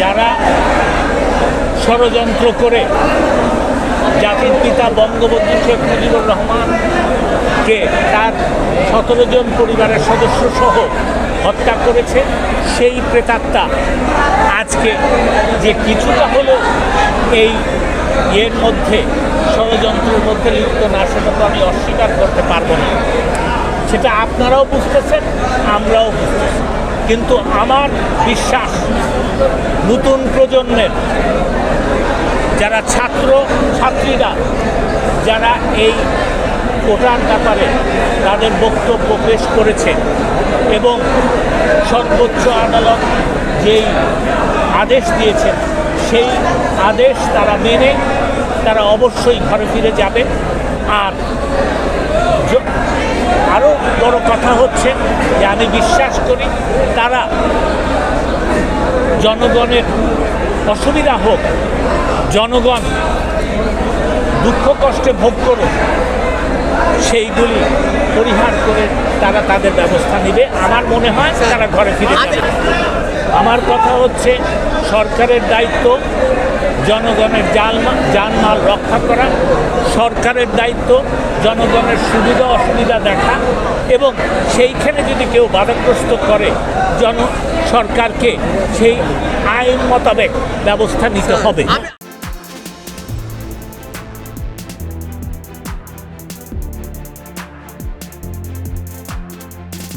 যারা ষড়যন্ত্র করে জাতির পিতা বঙ্গবন্ধু শেখ মুজিবুর রহমানকে তার সতেরো জন পরিবারের সদস্য সহ হত্যা করেছে, সেই প্রেতাত্মা আজকে যে কিছুটা হলো এই এর মধ্যে, ষড়যন্ত্রের মধ্যে লিপ্ত না, সেটা তো আমি অস্বীকার করতে পারব না। সেটা আপনারাও বুঝতেছেন, আমরাও বুঝতেছি। কিন্তু আমার বিশ্বাস নতুন প্রজন্মের যারা ছাত্র, ছাত্রীরা, যারা এই কোটার ব্যাপারে তাদের বক্তব্য পেশ করেছে এবং সর্বোচ্চ আদালত যেই আদেশ দিয়েছেন সেই আদেশ তারা মেনে, তারা অবশ্যই ঘরে ফিরে যাবে। আর আরও বড় কথা হচ্ছে যে আমি বিশ্বাস করি তারা জনগণের অসুবিধা হোক, জনগণ দুঃখ কষ্টে ভোগ করুক সেইগুলি পরিহার করে তারা তাদের ব্যবস্থা নেবে। আমার মনে হয় তারা ঘরে ফিরে যাবে। আমার কথা হচ্ছে সরকারের দায়িত্ব জনগণের জালমাল জানমাল রক্ষা করা সরকারের দায়িত্ব জনগণের সুবিধা অসুবিধা দেখা এবং সেইখানে যদি কেউ বাধাগ্রস্ত করে জন সরকারকে সেই আইন মোতাবেক ব্যবস্থা নিতে হবে।